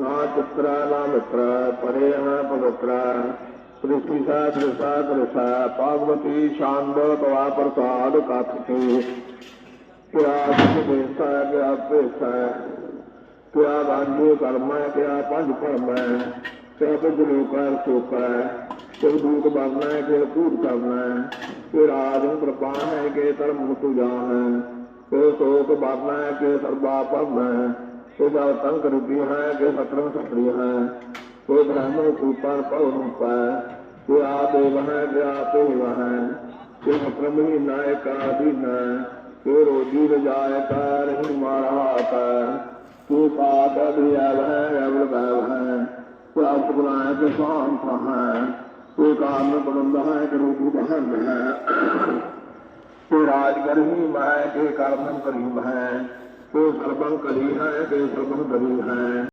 ਨਾ ਚਿਤਰਾ ਨਾ ਮਿਤਰਾ ਪਰੇ ਹੈ ਪਵਿੱਤਰਾ। ਪ੍ਰਿਥਵੀ ਸਾ ਦ੍ਰਿਸ਼ਾ ਦ੍ਰਿਸ਼ਾ ਪਾਰਵਤੀ ਸ਼ਾਂਦ ਤਵਾ ਪ੍ਰਸਾਦ ਕਥ ਕਿਆ ਜਿਸ ਕਿਆ ਭੇਸਾ ਕਿਆ ਬਾਂਝੇ ਕਰਮ ਕਿਆ ਪੰਜ ਭਰਮ ਹੈ। ਕਿਆ ਬਿਜ ਲੋਕਾ ਸੋਕਾ ਹੈ। ਕਿਆ ਦੂਤ ਬਣਨਾ ਹੈ, ਕਿਆ ਕੂੜ ਕਰਨਾ ਹੈ। ਫਿਰ ਰਾਜ ਕਿਰਪਾਨ ਹੈ ਕਿ ਧਰਮ ਮੁਤੁ ਜਾਨ ਹੈ। ਕਿ ਸੋਕ ਬਣਨਾ ਹੈ ਕਿ ਸਰਬਾ ਭਰਨਾ ਹੈ। ਕਿ ਦਾ ਤੰਗ ਰੁਪੀ ਹੈ ਕਿ ਸਤਰੰ ਸਤਰੀ ਹੈ। ਤੇ ਬ੍ਰਹਮਣ ਕੂਪਨ ਭਉ ਰੂਪ ਹੈ। ਕਿ ਦੇਵ ਹੈ ਤੇ ਆ ਦੇਵ ਹੈ। ਕਿ ਸਤਰ ਮਹੀਨਾ ਇੱਕ ਆਦੀਨ ਹੈ। ਰੋਜੀ ਰਜਾਇ ਕਾ ਰਹੀ ਮਾਰਾਤ ਕਿ ਪਾਦ ਅਭਿਆਵ ਹੈ, ਅਵਲ ਭੈਵ ਹੈ। ਤੇ ਆਪ ਗੁਨਾਹ ਕੇ ਸਾਂਤ ਹੈ। ਕਿ ਕਾਰਨ ਬਨੰਦ ਹੈ ਕਿ ਰੂਪ ਬਹਨ ਹੈ। ਤੇ ਰਾਜ ਕਰਹੀ ਮੈਂ ਕਿ ਕਰਮ ਕਰੀ ਮਹਿ ਕਿ ਸਰਬੰ ਕਰੀ ਹੈ ਕਿ ਸਰਬੰ ਕਰੀ ਹੈ।